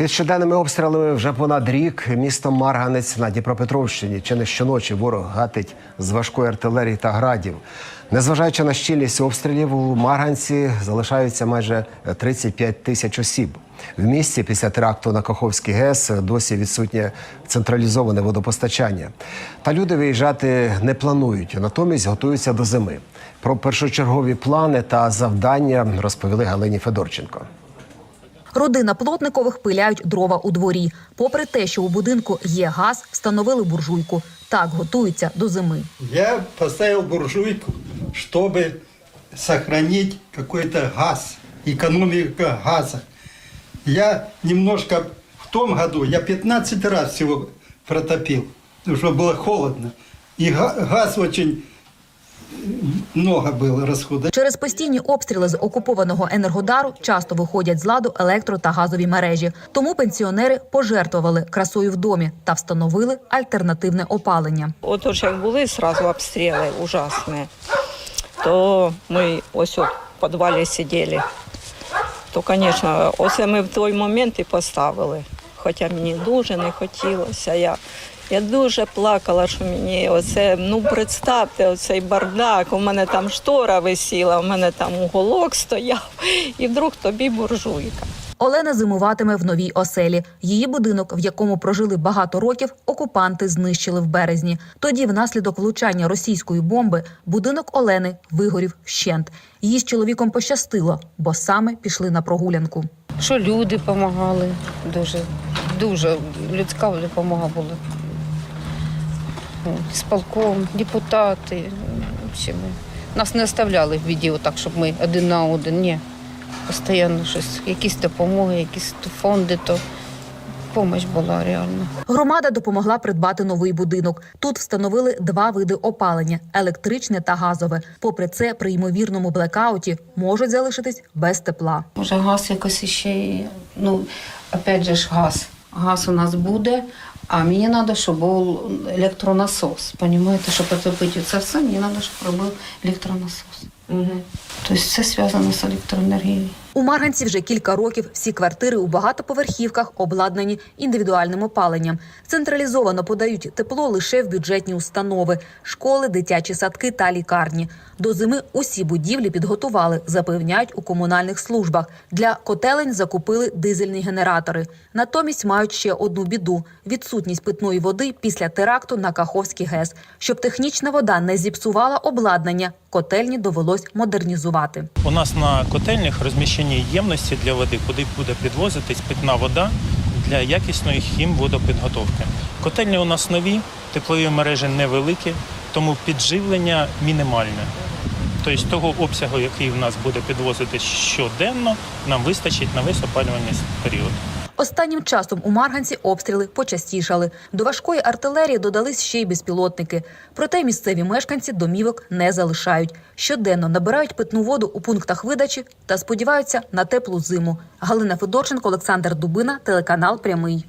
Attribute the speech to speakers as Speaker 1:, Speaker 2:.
Speaker 1: Під щоденними обстрілами вже понад рік місто Марганець на Дніпропетровщині чи не щоночі ворог гатить з важкої артилерії та градів. Незважаючи на щільність обстрілів, у Марганці залишаються майже 35 тисяч осіб. В місті після теракту на Каховський ГЕС досі відсутнє централізоване водопостачання. Та люди виїжджати не планують, натомість готуються до зими. Про першочергові плани та завдання розповіли Галині Федорченко.
Speaker 2: Родина Плотникових пиляють дрова у дворі. Попри те, що у будинку є газ, встановили буржуйку. Так готуються до зими.
Speaker 3: Я поставил буржуйку, чтобы сохранить какой-то газ, экономика газа. Я немножко в том году, я 15 раз всего протопил, чтобы было холодно. И га- газ очень много было расхода.
Speaker 2: Через постійні обстріли з окупованого енергодару часто виходять з ладу електро та газові мережі. Тому пенсіонери пожертвували красою в домі та встановили альтернативне опалення.
Speaker 4: От уж як були сразу обстріли ужасні, то ми ось от в підвалі сиділи. То, звісно, оце ми в той момент і поставили. Хоча мені дуже не хотілося. Я, я дуже плакала, що мені оце, ну представте, оцей бардак. У мене там штора висіла, у мене там уголок стояв, і вдруг тобі буржуйка.
Speaker 2: Олена зимуватиме в новій оселі. Її будинок, в якому прожили багато років, окупанти знищили в березні. Тоді, внаслідок влучання російської бомби, будинок Олени вигорів вщент. Їй з чоловіком пощастило, бо саме пішли на прогулянку.
Speaker 5: Що люди допомагали дуже, дуже людська допомога була. З полком, депутати. Всі ми. нас не оставляли в біді, отак, щоб ми один на один. Ні. Постійно щось, якісь допомоги, якісь фонди, то допомога була реально.
Speaker 2: Громада допомогла придбати новий будинок. Тут встановили два види опалення електричне та газове. Попри це, при ймовірному блекауті можуть залишитись без тепла.
Speaker 5: Може, газ якось іще, ну, опять же ж газ. Газ у нас буде, а мені треба, щоб був електронасос. Понімаєте, щоб потопити це все, мені треба, щоб робив електронасос. Угу. Тобто це зв'язано з електроенергією.
Speaker 2: У Марганці вже кілька років всі квартири у багатоповерхівках обладнані індивідуальним опаленням. Централізовано подають тепло лише в бюджетні установи, школи, дитячі садки та лікарні. До зими усі будівлі підготували, запевняють у комунальних службах. Для котелень закупили дизельні генератори. Натомість мають ще одну біду: відсутність питної води після теракту на Каховський ГЕС. Щоб технічна вода не зіпсувала обладнання, котельні довелось модернізувати.
Speaker 6: У нас на котельнях розміщені ємності для води, куди буде підвозитись питна вода для якісної хімводопідготовки. Котельні у нас нові, теплові мережі невеликі, тому підживлення мінімальне. Тобто того обсягу, який в нас буде підвозитись щоденно, нам вистачить на весь опалювальний період.
Speaker 2: Останнім часом у Марганці обстріли почастішали. До важкої артилерії додались ще й безпілотники. Проте місцеві мешканці домівок не залишають. Щоденно набирають питну воду у пунктах видачі та сподіваються на теплу зиму. Галина Федорченко, Олександр Дубина, телеканал Прямий.